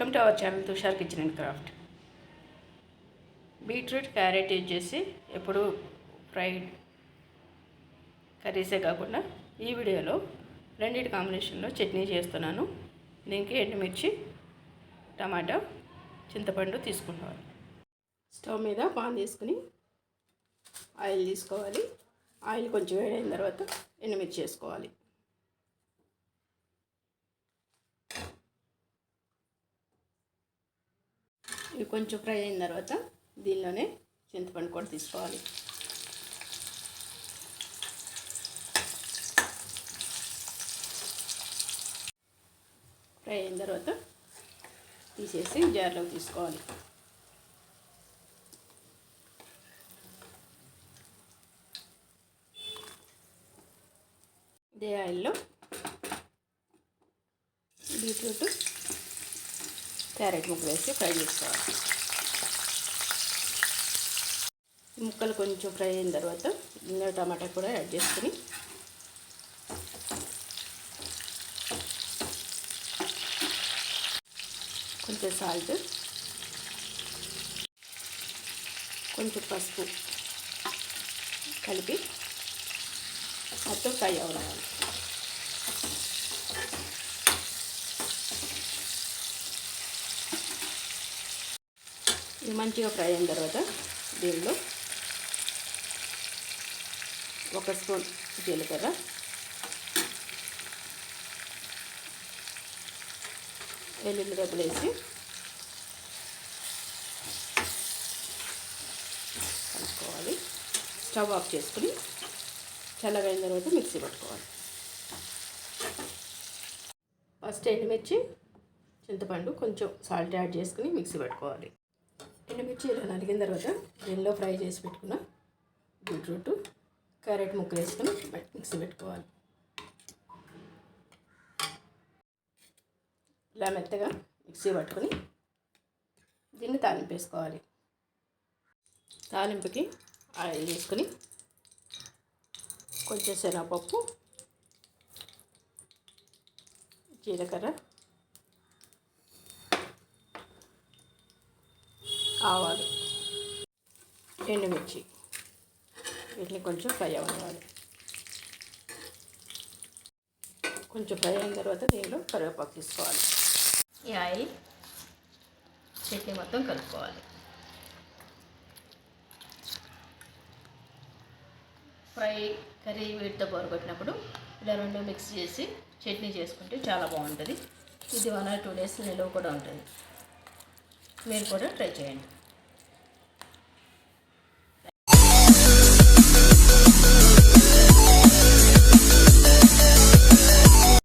Our channel Tushar kitchen and craft. Beetroot carrot use చేసి ఎప్పుడు fried కర్రీసే కాకుండా ఈ వీడియోలో రెండింటి కాంబినేషన్లో చట్నీ చేస్తున్నాను. దీనికి ఎండుమిర్చి టమాటా చింతపండు తీసుకుంటాను. స్టవ్ మీద పాన్ తీసుకుని ఆయిల్ తీసుకోవాలి. ఆయిల్ కొంచెం వేడైన తర్వాత ఎండుమిర్చి వేసుకోవాలి. ఇవి కొంచెం ఫ్రై అయిన తర్వాత దీనిలోనే చింతపండు కూడా తీసుకోవాలి. ఫ్రై అయిన తర్వాత తీసేసి జార్లోకి తీసుకోవాలి. ఇదే ఆయిల్లో బీట్రూట్ క్యారెట్ ముక్కలు వేసి ఫ్రై చేసుకోవాలి. ముక్కలు కొంచెం ఫ్రై అయిన తర్వాత ఇందులో టమాటా కూడా యాడ్ చేసుకుని కొంచెం సాల్ట్ కొంచెం పసుపు కలిపి మొత్తం ఫ్రై అవ్వాలి. ఇది మంచిగా ఫ్రై అయిన తర్వాత దీనిలో ఒక స్పూన్ జీలకర్ర. వెల్లుల్లి రెబ్బలు వేసి కలుపుకోవాలి. స్టవ్ ఆఫ్ చేసుకుని చల్లగైన తర్వాత మిక్సీ పట్టుకోవాలి. ఫస్ట్ ఎండుమిర్చి చింతపండు కొంచెం సాల్ట్ యాడ్ చేసుకుని మిక్సీ పెట్టుకోవాలి. ఎండుమిర్చి ఇలా నలిగిన తర్వాత దీనిలో ఫ్రై చేసి పెట్టుకున్న బీట్రూట్ క్యారెట్ ముక్కలు వేసుకుని మిక్సీ పెట్టుకోవాలి. ఇలా మెత్తగా మిక్సీ పట్టుకొని దీన్ని తాలింపు వేసుకోవాలి. తాలింపుకి ఆయిల్ వేసుకొని కొంచెం శనగపప్పు జీలకర్ర ఎండుమిర్చి. వీటిని కొంచెం ఫ్రై అవ్వాలి కొంచెం ఫ్రై అయిన తర్వాత దీనిలో కరివేపాకు తీసుకోవాలి. ఈ ఆయిల్ చట్నీ మొత్తం కలుపుకోవాలి. ఫ్రై కర్రీ వీటితో బోరగొట్టినప్పుడు ఇలా రెండు మిక్స్ చేసి చట్నీ చేసుకుంటే చాలా బాగుంటుంది. ఇది వన్ ఆర్ టూ డేస్ నిలువ కూడా ఉంటుంది. మీరు కూడా ట్రై చేయండి.